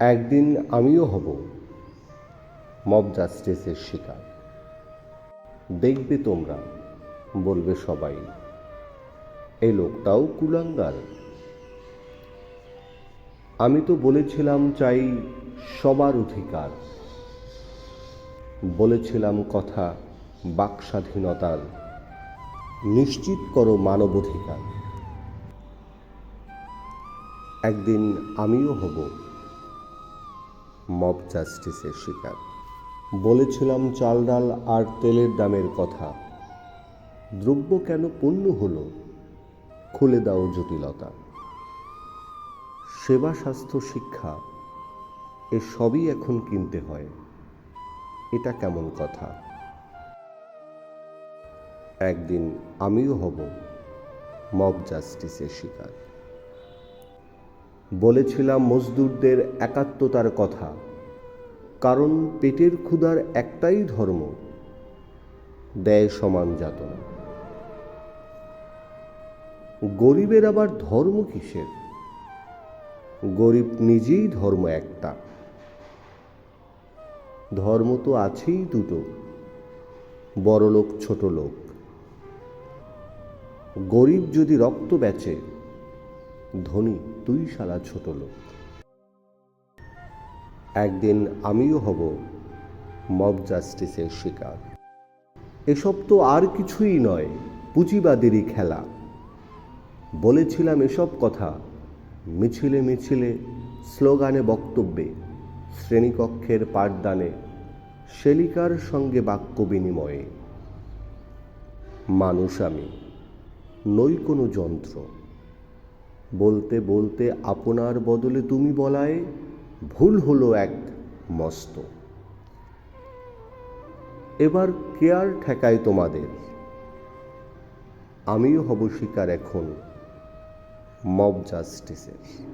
একদিন আমিও হব মব জাস্টিসের শিকার। দেখবে তোমরা, বলবে সবাই। এই লোকটাও কুলাঙ্গার। আমি তো বলেছিলাম চাই সবার অধিকার। বলেছিলাম কথা বাক স্বাধীনতার নিশ্চিত করো মানবাধিকার একদিন আমিও হব মব জাস্টিসের শিকার। বলেছিলাম চাল ডাল আর তেলের দামের কথা। দ্রব্য কেন পণ্য হলো? খুলে দাও জটিলতা। সেবা, স্বাস্থ্য, শিক্ষা, এ সবই এখন কিনতে হয়। এটা কেমন কথা? একদিন আমিও হব মব জাস্টিসের শিকার। বলেছিলাম মজদুরদের একাত্মতার কথা। কারণ পেটের ক্ষুধার একটাই ধর্ম দেয় সমান যাতনা। গরিবের আবার ধর্ম কিসের? গরিব নিজেই ধর্ম একটা। ধর্ম তো আছেই দুটো, বড়লোক ছোট লোক গরিব যদি রক্ত বেচে ধনী, তুই সারা ছোট লোক। একদিন আমিও হব মব জাস্টিসের শিকার। এসব তো আর কিছুই নয়, পুঁজিবাদেরই খেলা। বলেছিলাম এসব কথা মিছিলে মিছিলে, স্লোগানে বক্তব্যে, শ্রেণীকক্ষের পাঠদানে শেলিকার সঙ্গে বাক্য বিনিময়ে। মানুষ আমি, নই কোনো যন্ত্র। বলতে বলতে আপনার বদলে তুমি বলায় ভুল হলো এক মস্ত। এবার কেয়ার ঠেকায় তোমাদের। আমিও হব শিকার এখন মব জাস্টিসের।